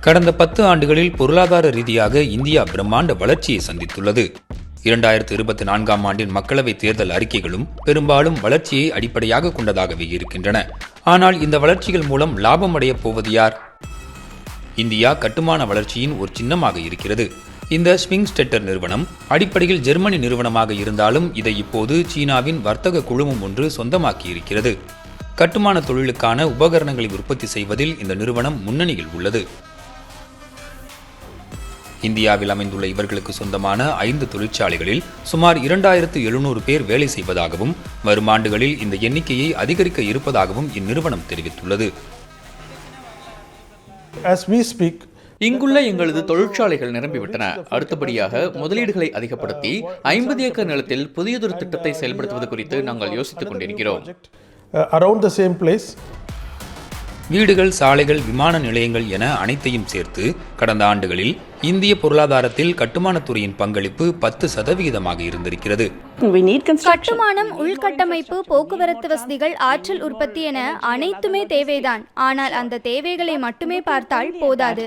கடந்த பத்து ஆண்டுகளில் பொருளாதார ரீதியாக இந்தியா பிரம்மாண்ட வளர்ச்சியை சந்தித்துள்ளது. இரண்டாயிரத்து இருபத்தி நான்காம் ஆண்டின் மக்களவைத் தேர்தல் அறிக்கைகளும் பெரும்பாலும் வளர்ச்சியை அடிப்படையாக கொண்டதாகவே இருக்கின்றன. ஆனால் இந்த வளர்ச்சிகள் மூலம் லாபம் அடையப் போவது யார்? இந்தியா கட்டுமான வளர்ச்சியின் ஒரு சின்னமாக இருக்கிறது. இந்த ஸ்விங் ஸ்டெட்டர் நிறுவனம் அடிப்படையில் ஜெர்மனி நிறுவனமாக இருந்தாலும் இதை இப்போது சீனாவின் வர்த்தக குழுமம் ஒன்று சொந்தமாக்கி இருக்கிறது கட்டுமான தொழிலுக்கான உபகரணங்களை உற்பத்தி செய்வதில் இந்த நிறுவனம் முன்னணியில் உள்ளது. இந்தியாவில் அமைந்துள்ள இவர்களுக்கு சொந்தமான ஐந்து தொழிற்சாலைகளில் சுமார் இரண்டாயிரத்து எழுநூறு பேர் வேலை செய்வதாகவும் வரும் ஆண்டுகளில் இந்த எண்ணிக்கையை அதிகரிக்க இருப்பதாகவும் இந்நிறுவனம் தெரிவித்துள்ளது. As we speak, இங்குள்ள எங்களது தொழிற்சாலைகள் நிரம்பிவிட்டன. அடுத்தபடியாக முதலீடுகளை அதிகப்படுத்தி ஐம்பது ஏக்கர் நிலத்தில் புதியதொரு திட்டத்தை செயல்படுத்துவது குறித்து நாங்கள் யோசித்துக் கொண்டிருக்கிறோம். Around the same place, வீடுகள் சாலைகள் விமான நிலையங்கள் என அனைத்தையும் சேர்த்து கடந்த ஆண்டுகளில் இந்திய பொருளாதாரத்தில் கட்டுமானத் துறையின் பங்களிப்பு பத்து சதவிகிதமாக இருந்திருக்கிறது. கட்டுமானம் உள்கட்டமைப்பு போக்குவரத்து வசதிகள் ஆற்றல் உற்பத்தி என அனைத்துமே தேவைதான் ஆனால் அந்த தேவைகளை மட்டுமே பார்த்தால் போதாது.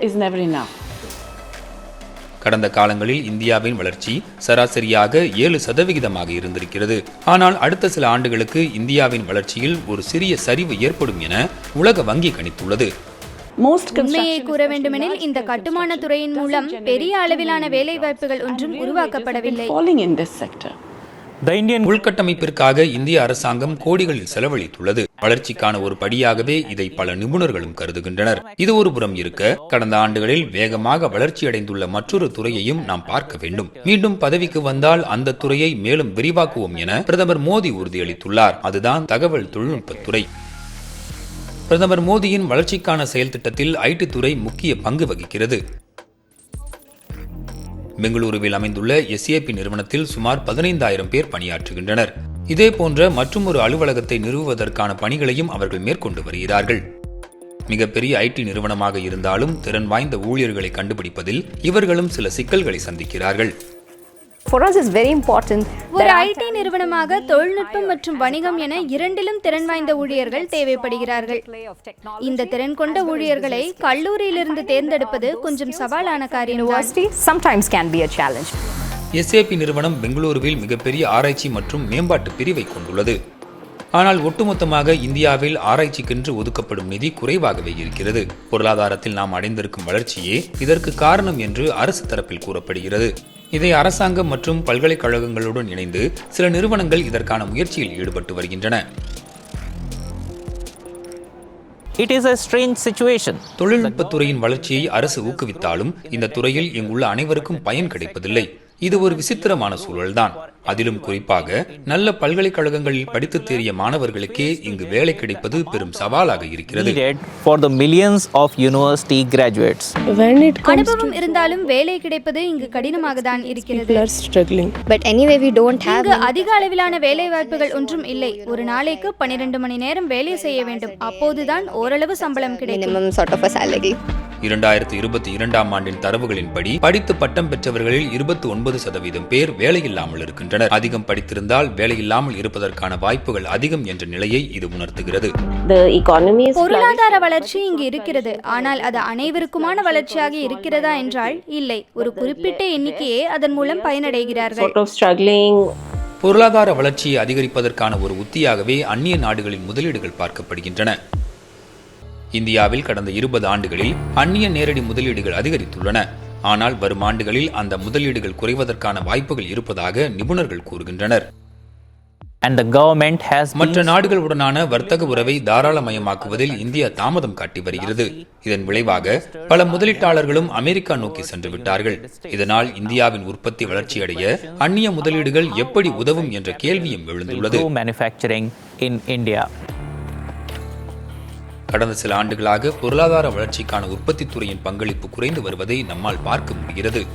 கடந்த காலங்களில் இந்தியாவின் வளர்ச்சி சராசரியாக ஏழு சதவிகிதமாக இருந்திருக்கிறது. ஆனால் அடுத்த சில ஆண்டுகளுக்கு இந்தியாவின் வளர்ச்சியில் ஒரு சிறிய சரிவு ஏற்படும் என உலக வங்கி கணித்துள்ளது. Most உண்மையை construction கூற வேண்டுமெனில் இந்த கட்டுமான துறையின் மூலம் பெரிய அளவிலான வேலைவாய்ப்புகள் ஒன்றும் உருவாக்கப்படவில்லை. த இந்தியன் உள்கட்டமைப்பிற்காக இந்திய அரசாங்கம் கோடிகளில் செலவழித்துள்ளது. வளர்ச்சிக்கான ஒரு படியாகவே இதை பல நிபுணர்களும் கருதுகின்றனர். இது ஒரு புறம் இருக்க கடந்த ஆண்டுகளில் வேகமாக வளர்ச்சியடைந்துள்ள மற்றொரு துறையையும் நாம் பார்க்க வேண்டும். மீண்டும் பதவிக்கு வந்தால் அந்த துறையை மேலும் விரிவாக்குவோம் என பிரதமர் மோடி உறுதியளித்துள்ளார். அதுதான் தகவல் தொழில்நுட்பத்துறை பிரதமர் மோடியின் வளர்ச்சிக்கான செயல் திட்டத்தில் ஐடி துறை முக்கிய பங்கு வகிக்கிறது. பெங்களூருவில் அமைந்துள்ள எஸ்ஏபி நிறுவனத்தில் சுமார் பதினைந்தாயிரம் பேர் பணியாற்றுகின்றனர். இதே போன்ற மற்றுமொரு அலுவலகத்தை நிறுவுவதற்கான பணிகளையும் அவர்கள் மேற்கொண்டு வருகிறார்கள். மிகப்பெரிய ஐடி நிறுவனமாக இருந்தாலும் திறன் வாய்ந்த ஊழியர்களை கண்டுபிடிப்பதில் இவர்களும் சில சிக்கல்களை சந்திக்கிறார்கள். For us, it's very important ஒரு ஐடி நிறுவனமாக தொழில்நுட்பம் மற்றும் வணிகம் என இரண்டிலும் திறன் வாய்ந்த ஊழியர்கள் தேவைப்படுகிறார்கள். இந்த திறன் கொண்ட ஊழியர்களை கல்லூரியிலிருந்து தேர்ந்தெடுப்பது கொஞ்சம் சவாலான காரியம் can be a challenge. SAP நிறுவனம் பெங்களூருவில் மிகப்பெரிய ஆராய்ச்சி மற்றும் மேம்பாட்டு பிரிவை கொண்டுள்ளது. ஆனால் ஒட்டுமொத்தமாக இந்தியாவில் ஆராய்ச்சிக்கென்று ஒதுக்கப்படும் நிதி குறைவாகவே இருக்கிறது. பொருளாதாரத்தில் நாம் அடைந்திருக்கும் வளர்ச்சியே இதற்கு காரணம் என்று அரசு தரப்பில் கூறப்படுகிறது. இதை அரசாங்கம் மற்றும் பல்கலைக்கழகங்களுடன் இணைந்து சில நிறுவனங்கள் இதற்கான முயற்சியில் ஈடுபட்டு வருகின்றன it is a strange situation. தொழில்நுட்பத்துறையின் வளர்ச்சியை அரசு ஊக்குவித்தாலும் இந்த துறையில் இங்குள்ள அனைவருக்கும் பயன் கிடைப்பதில்லை இது ஒரு விசித்திரமான சூழல்தான். அதிலும் குறிப்பாக நல்ல பல்கலைக்கழகங்களில் படித்து தேறிய மாணவர்களுக்கே இங்கு வேலை கிடைப்பது பெரும் சவாலாக இருக்கிறது. Needed for the millions of university graduates. when it comes அனுபவம் இருந்தாலும் வேலை கிடைப்பது இங்கு கடினமாக தான் இருக்கிறது. people are struggling. But anyway, we don't have இங்கு அதிக அளவிலான வேலை வாய்ப்புகள் ஒன்றும் இல்லை. ஒரு நாளைக்கு பன்னிரண்டு மணி நேரம் வேலை செய்ய வேண்டும். அப்போதுதான் ஓரளவு சம்பளம் கிடைக்கும். இரண்டாயிரத்து இருபத்தி இரண்டாம் ஆண்டின் தரவுகளின்படி படித்து பட்டம் பெற்றவர்களில் இருபத்தி ஒன்பது சதவீதம் பேர் வேலையில்லாமல் இருக்கின்றனர். அதிகம் படித்திருந்தால் வேலையில்லாமல் இருப்பதற்கான வாய்ப்புகள் அதிகம் என்ற நிலையை இது உணர்த்துகிறது. பொருளாதார வளர்ச்சி இங்கு இருக்கிறது. ஆனால் அது அனைவருக்குமான வளர்ச்சியாக இருக்கிறதா என்றால் இல்லை. ஒரு குறிப்பிட்ட எண்ணிக்கையே அதன் மூலம் பயனடைகிறார்கள். பொருளாதார வளர்ச்சியை அதிகரிப்பதற்கான ஒரு உத்தியாகவே அந்நிய நாடுகளின் முதலீடுகள் பார்க்கப்படுகின்றன. இந்தியாவில் கடந்த இருபது ஆண்டுகளில் அந்நிய நேரடி முதலீடுகள் அதிகரித்துள்ளன. ஆனால் வரும் ஆண்டுகளில் அந்த முதலீடுகள் குறைவதற்கான வாய்ப்புகள் இருப்பதாக நிபுணர்கள் கூறுகின்றனர். மற்ற நாடுகளுடனான வர்த்தக உறவை தாராளமயமாக்குவதில் இந்தியா தாமதம் காட்டி வருகிறது. இதன் விளைவாக பல முதலீட்டாளர்களும் அமெரிக்கா நோக்கி சென்று விட்டார்கள். இதனால் இந்தியாவின் உற்பத்தி வளர்ச்சியடைய அந்நிய முதலீடுகள் எப்படி உதவும் என்ற கேள்வியும் எழுந்துள்ளது. கடந்த சில ஆண்டுகளாக பொருளாதார வளர்ச்சிக்கான உற்பத்தி துறையின் பங்களிப்பு குறைந்து வருவதை நம்மால் பார்க்க முடிகிறது.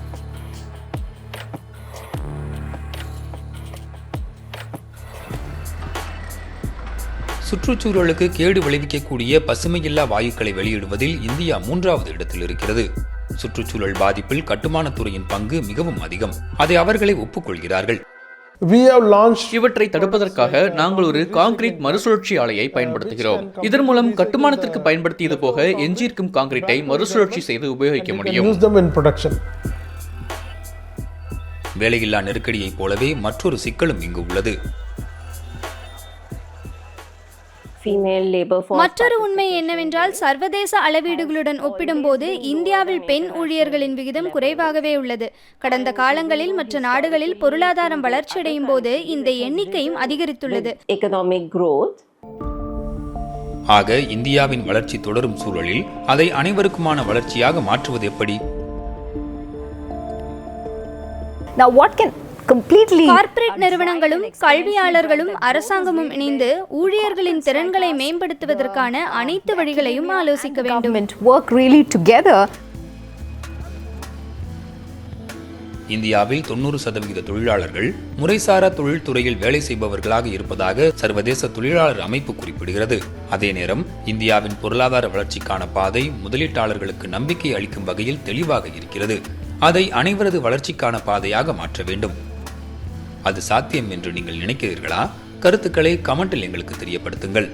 சுற்றுச்சூழலுக்கு கேடு விளைவிக்கக்கூடிய பசுமையில்லா வாயுக்களை வெளியிடுவதில் இந்தியா மூன்றாவது இடத்தில் இருக்கிறது. சுற்றுச்சூழல் பாதிப்பில் கட்டுமானத் துறையின் பங்கு மிகவும் அதிகம். அதை அவர்களை ஒப்புக்கொள்கிறார்கள். இவற்றை தடுப்பதற்காக நாங்கள் ஒரு கான்கிரீட் மறுசுழற்சி ஆலையை பயன்படுத்துகிறோம் இதன் மூலம் கட்டுமானத்திற்கு பயன்படுத்தியது போக எஞ்சியிருக்கும் கான்கிரீட்டை மறுசுழற்சி செய்து உபயோகிக்க முடியும் use them in production. வேலையில்லா நெருக்கடியைப் போலவே மற்றொரு சிக்கலும் இங்கு உள்ளது. மற்றொரு உண்மை என்னவென்றால் சர்வதேச அளவீடுகளுடன் ஒப்பிடும்போது இந்தியாவில் பெண் ஊழியர்களின் விகிதம் குறைவாகவே உள்ளது. கடந்த காலங்களில் மற்ற நாடுகளில் பொருளாதாரம் வளர்ச்சியடையும் போது இந்த எண்ணிக்கையும் அதிகரித்துள்ளது. Economic growth. ஆக இந்தியாவின் வளர்ச்சி தொடரும் சூழலில் அதை அனைவருக்குமான வளர்ச்சியாக மாற்றுவது எப்படி? Now, what can completely. Corporate நிறுவனங்களும் கல்வியாளர்களும் அரசாங்கமும் இணைந்து ஊழியர்களின் திறன்களை மேம்படுத்துவதற்கான அனைத்து வழிகளையும் ஆலோசிக்க வேண்டும். work really together. இந்தியாவில் தொண்ணூறு சதவிகித தொழிலாளர்கள் முறைசாரா தொழில்துறையில் வேலை செய்பவர்களாக இருப்பதாக சர்வதேச தொழிலாளர் அமைப்பு குறிப்பிடுகிறது. அதே நேரம் இந்தியாவின் பொருளாதார வளர்ச்சிக்கான பாதை முதலீட்டாளர்களுக்கு நம்பிக்கை அளிக்கும் வகையில் தெளிவாக இருக்கிறது. அதை அனைவரது வளர்ச்சிக்கான பாதையாக மாற்ற வேண்டும். அது சாத்தியம் என்று நீங்கள் நினைக்கிறீர்களா? கருத்துக்களை கமெண்டில் எங்களுக்கு தெரியப்படுத்துங்கள்.